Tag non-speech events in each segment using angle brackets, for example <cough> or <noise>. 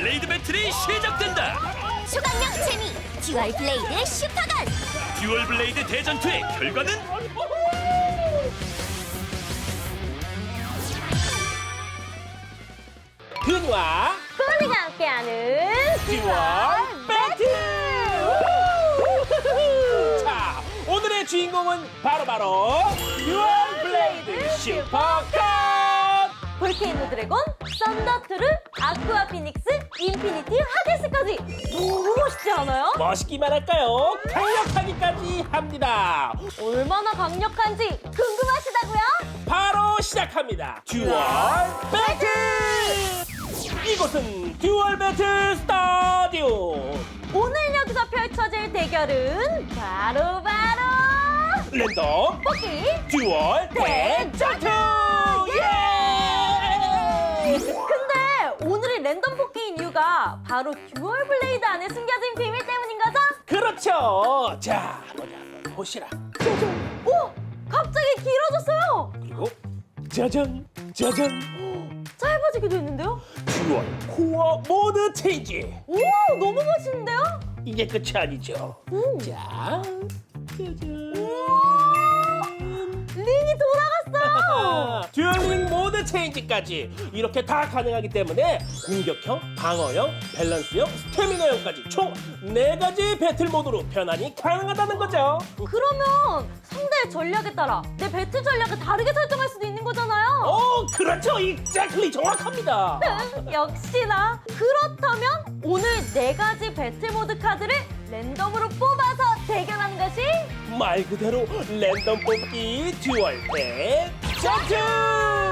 블레이드 배틀이 시작된다. 초강력 재미 듀얼 블레이드 슈퍼건 듀얼 블레이드 대전투의 결과는 근와 폴리가 함께하는 듀얼 배틀! 자, 오늘의 주인공은 바로바로 듀얼 블레이드 슈퍼컷! 볼케이노 드래곤, 썬더트루, 아쿠아 피닉스, 인피니티, 하데스까지 너무 멋있지 않아요? 멋있기만 할까요? 강력하기까지 합니다. 얼마나 강력한지 궁금하시다고요? 바로 시작합니다. 듀얼 배틀! 이곳은 듀얼 배틀 스타디오! 오늘 여기서 펼쳐질 대결은 바로 바로 랜덤 뽑기 듀얼 대전투! 예! 이유가 바로 듀얼 블레이드 안에 숨겨진 비밀 때문인 거죠? 그렇죠. 자, 한번 보시라. 오! 갑자기 길어졌어요! 그리고 짜잔, 짜잔. 짧아지기도 했는데요? 듀얼 코어 모드 체인지. 오! 너무 멋있는데요? 이게 끝이 아니죠. 오! 자, 짜잔. 링이 돌아갔어요! <laughs> 듀얼링 모드 체인지까지 이렇게 다 가능하기 때문에 공격형, 방어형, 밸런스형, 스태미너형까지 총 네가지 배틀 모드로 변환이 가능하다는 거죠. 그러면 상대의 전략에 따라 내 배틀 전략을 다르게 설정할 수도 있는 거잖아요. 어, 그렇죠. 익자클리 정확합니다. <laughs> 역시나 그렇다면 오늘 네 가지 배틀 모드 카드를 랜덤으로 뽑아서 대결하는 것이 말 그대로 랜덤 뽑기 듀얼 대전투!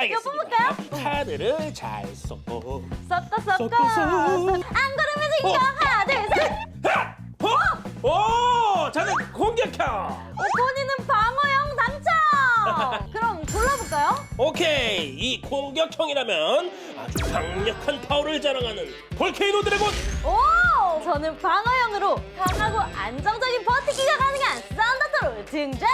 알겠습니다. 뽑을까요? 카드를 잘 섞고 섞어 섞어. 섞어서. 안 그러면 이겨. 어. 하나 둘 셋. 하! 어? 오! 저는 공격형! 어, 본인은 방어형 당첨. <laughs> 그럼 골라볼까요? 오케이! 이 공격형이라면 아주 강력한 파워를 자랑하는 볼케이노 드래곤! 오! 저는 방어형으로 강하고 안정적인 버티기가 가능한 썬더트로 등장!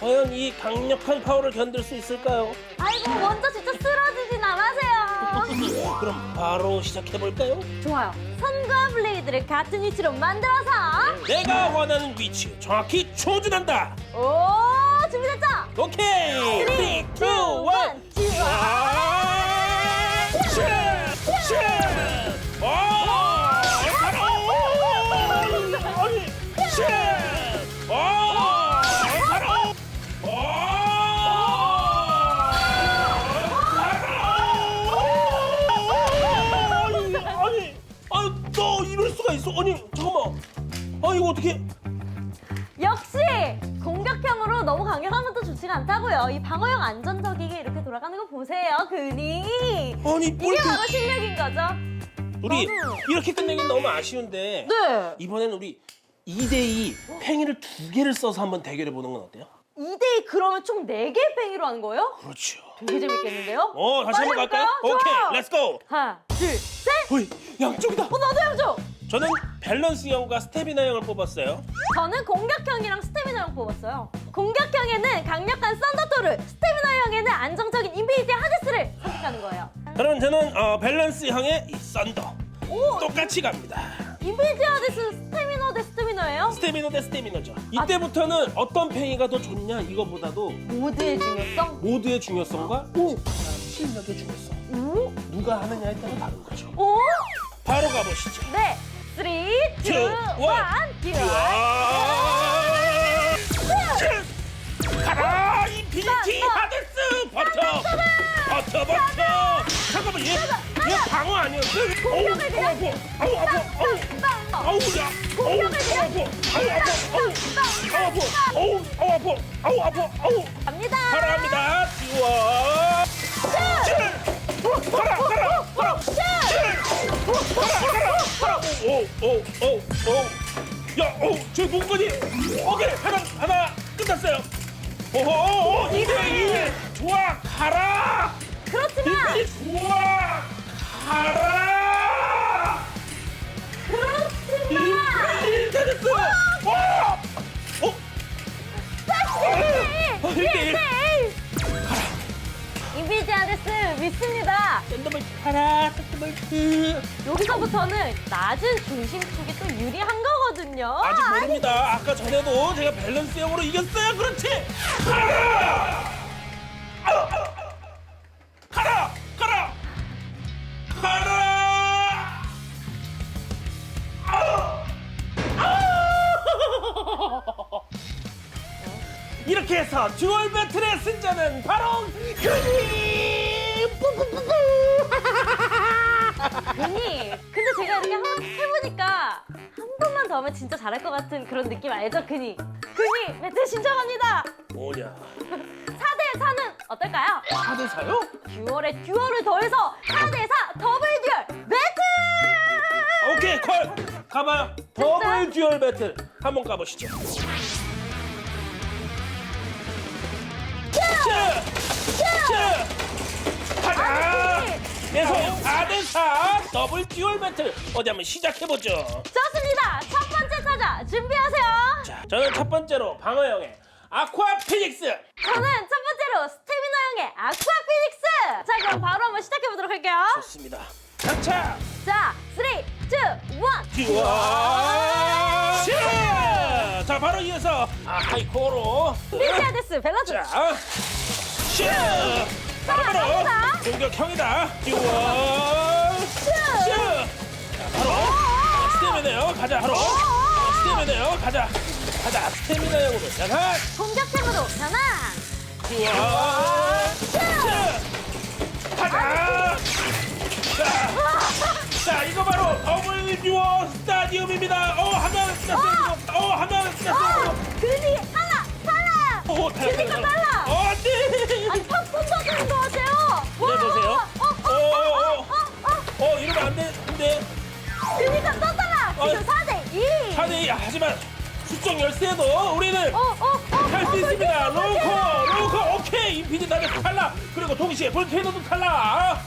과연 이 강력한 파워를 견딜 수 있을까요? 아이고 먼저 진짜 쓰러지진 않으세요. 그럼 바로 시작해볼까요? 좋아요. 선과 블레이드를 같은 위치로 만들어서 내가 원하는 위치 정확히 조준한다! 오 준비됐죠? 오케이! 3, 2, 1! 너 이럴 수가 있어? 아니, 잠깐만. 아, 이거 어떻게? 역시 공격형으로 너무 강력하면 또 좋지가 않다고요. 이 방어형 안전적이게 이렇게 돌아가는 거 보세요. 근이 아니, 이게 뭘 바로 실력인 거죠. 우리 맞아요. 이렇게 끝내긴 너무 아쉬운데 네. 이번엔 우리 2대2 팽이를 두 개를 써서 한번 대결해 보는 건 어때요? 2대2 그러면 총 4개의 팽이로 하는 거예요? 그렇죠. 되게 재밌겠는데요? 어, 다시 한번 빨리 갈까요? 해볼까요? 오케이. 렛츠고. 하나, 둘, 셋! 호이, 양쪽이다. 어, 나도 양쪽! 저는 밸런스형과 스태미나형을 뽑았어요. 저는 공격형이랑 스태미나형 뽑았어요. 공격형에는 강력한 썬더토르, 스태미나형에는 안정적인 인피니티 하데스를 선택하는 거예요. 그러면 저는 어, 밸런스형의 이 썬더 오! 똑같이 갑니다. 인피니티 대 스태미너 대 스태미너죠. 이때부터는 어떤 팽이가 더 좋냐 이거보다도 모드의 중요성? 모드의 중요성과 오! 실력의 중요성 오? 누가 하느냐에 따라 다른 거죠. 오? 바로 가보시죠. 네! 3, 2, 1, 투, 원. 듀얼! 가라 인피니티. 하데스 버터 버터 버터 잠깐만 얘, 얘 방어 아니었어? 공격을 해야지. 아우 아파. 아우 아파. 아우. 야. 공격을 해야지. 아우 아파. 아우 아파. 아우. 아우 아파. 아우 아파. 아우 갑니다! 사랑합니다. 지워. 가라 가라 가라. 오 오 오 오 오 야오제 눈꺼니 오케이 하나 하나 끝났어요. 오호 이대 이. 좋아 가라. 그렇지만 이대 좋아 가라 이대 됐어 와 어? 네, 어, 이대 일. 네, 네. 있습니다. 샌드볼 타라 샌드볼 여기서부터는 낮은 중심 축이 또 유리한 거거든요. 아직 모릅니다 아까 전에도 제가 밸런스형으로 이겼어요 그렇지 가라 가라 이렇게 해서 듀얼 배틀의 승자는 바로 그니 뿌뿌뿌뿌 괜히 근데 제가 이렇게 한번 해보니까 한 번만 더 하면 진짜 잘할 것 같은 그런 느낌 알죠? 그니 그니 매트 신청합니다! 뭐냐? <laughs> 4대 4는 어떨까요? 4대 4요? 듀얼에 듀얼을 더해서 4대 4 더블 듀얼 매트 오케이 콜! 가봐요. 더블 듀얼 배틀. 한번 가보시죠 더블 듀얼 배틀 어디 한번 시작해보죠. 좋습니다. 첫 번째 타자 준비하세요. 자 저는 첫 번째로 방어형의 아쿠아 피닉스. 저는 첫 번째로 스태미너 형의 아쿠아 피닉스. 자 그럼 바로 한번 시작해 보도록 할게요. 좋습니다. 자차! 자 3, 2, 1 듀얼 자, 자 바로 이어서 아, 하이코로. 미디아데스 밸런스. 자, 슈! 바로 바로 갑니다. 공격형이다. 듀얼 슈! 자, 바로 스태미나요. 가자. 바로 스태미나요. 가자. 가자. 스태미나형으로 자, 공격형으로 변환 듀얼 슈! 수정 열쇠도 우리는 어 어 어 할 수 있습니다. 로코, 로코, 오케이. 인피니트 다들 탈락. 그리고 동시에 볼케이노도 탈락.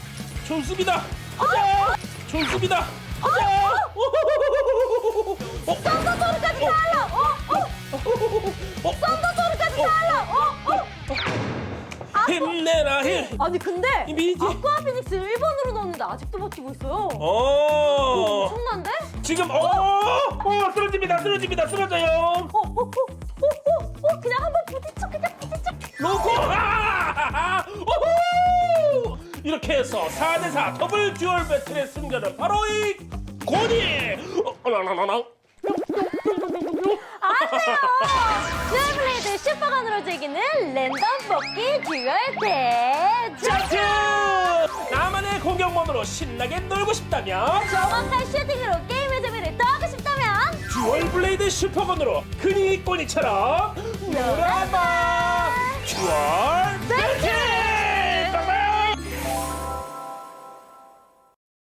좋습니다. 가자. 좋습니다. 가자. 오호호호호호호호. 어, 썬더소르까지 달라 어어 어, 썬더소르까지 달라 어어 힘내라 힘. 아니 근데. 아쿠아 피닉스 1번으로 넣었는데 아직도 버티고 있어요 어. 엄청난데? 지금 어, 어, 쓰러집니다. 쓰러집니다. 쓰러져요. 어어 어 어 어 그냥 한번 부딪혀 그냥 부딪혀 로코! 아! 오호! 이렇게 해서 4대4 더블 듀얼 배틀의 승자는 바로 이 고니! 어, 어라라라라. 안 돼요! 듀얼블레이드 슈퍼건으로 즐기는 랜덤 뽑기 듀얼 대전! 나만의 공격 모드로 신나게 놀고 싶다면 정확한 슈팅으로 게임의 재미를 더하 월블레이드 슈퍼건으로 흔히 꼬니처럼 놀아봐 월블레이드